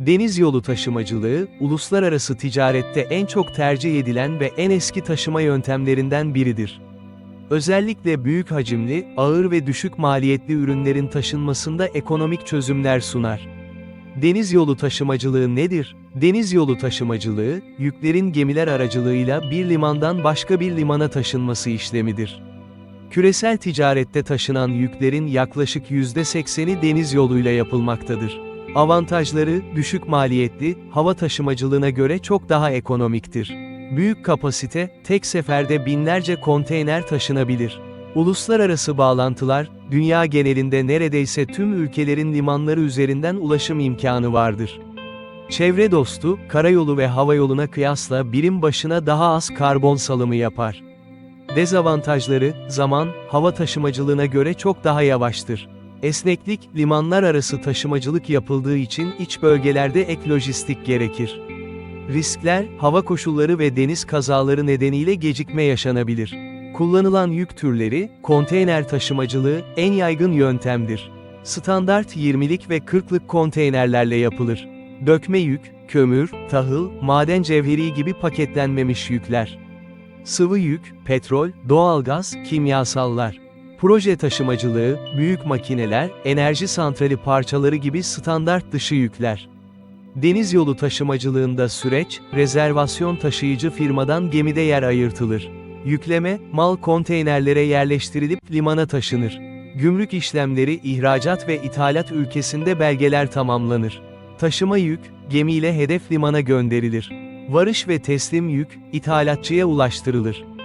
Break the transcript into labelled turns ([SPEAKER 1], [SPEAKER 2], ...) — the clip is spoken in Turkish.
[SPEAKER 1] Deniz yolu taşımacılığı, uluslararası ticarette en çok tercih edilen ve en eski taşıma yöntemlerinden biridir. Özellikle büyük hacimli, ağır ve düşük maliyetli ürünlerin taşınmasında ekonomik çözümler sunar. Deniz yolu taşımacılığı nedir? Deniz yolu taşımacılığı, yüklerin gemiler aracılığıyla bir limandan başka bir limana taşınması işlemidir. Küresel ticarette taşınan yüklerin yaklaşık %80'i deniz yoluyla yapılmaktadır. Avantajları, düşük maliyetli, hava taşımacılığına göre çok daha ekonomiktir. Büyük kapasite, tek seferde binlerce konteyner taşınabilir. Uluslararası bağlantılar, dünya genelinde neredeyse tüm ülkelerin limanları üzerinden ulaşım imkanı vardır. Çevre dostu, karayolu ve havayoluna kıyasla birim başına daha az karbon salımı yapar. Dezavantajları, zaman, hava taşımacılığına göre çok daha yavaştır. Esneklik, limanlar arası taşımacılık yapıldığı için iç bölgelerde ek lojistik gerekir. Riskler, hava koşulları ve deniz kazaları nedeniyle gecikme yaşanabilir. Kullanılan yük türleri, konteyner taşımacılığı en yaygın yöntemdir. Standart 20'lik ve 40'lık konteynerlerle yapılır. Dökme yük, kömür, tahıl, maden cevheri gibi paketlenmemiş yükler. Sıvı yük, petrol, doğalgaz, kimyasallar. Proje taşımacılığı, büyük makineler, enerji santrali parçaları gibi standart dışı yükler. Deniz yolu taşımacılığında süreç, rezervasyon taşıyıcı firmadan gemide yer ayırtılır. Yükleme, mal konteynerlere yerleştirilip limana taşınır. Gümrük işlemleri ihracat ve ithalat ülkesinde belgeler tamamlanır. Taşıma yük, gemiyle hedef limana gönderilir. Varış ve teslim yük, ithalatçıya ulaştırılır.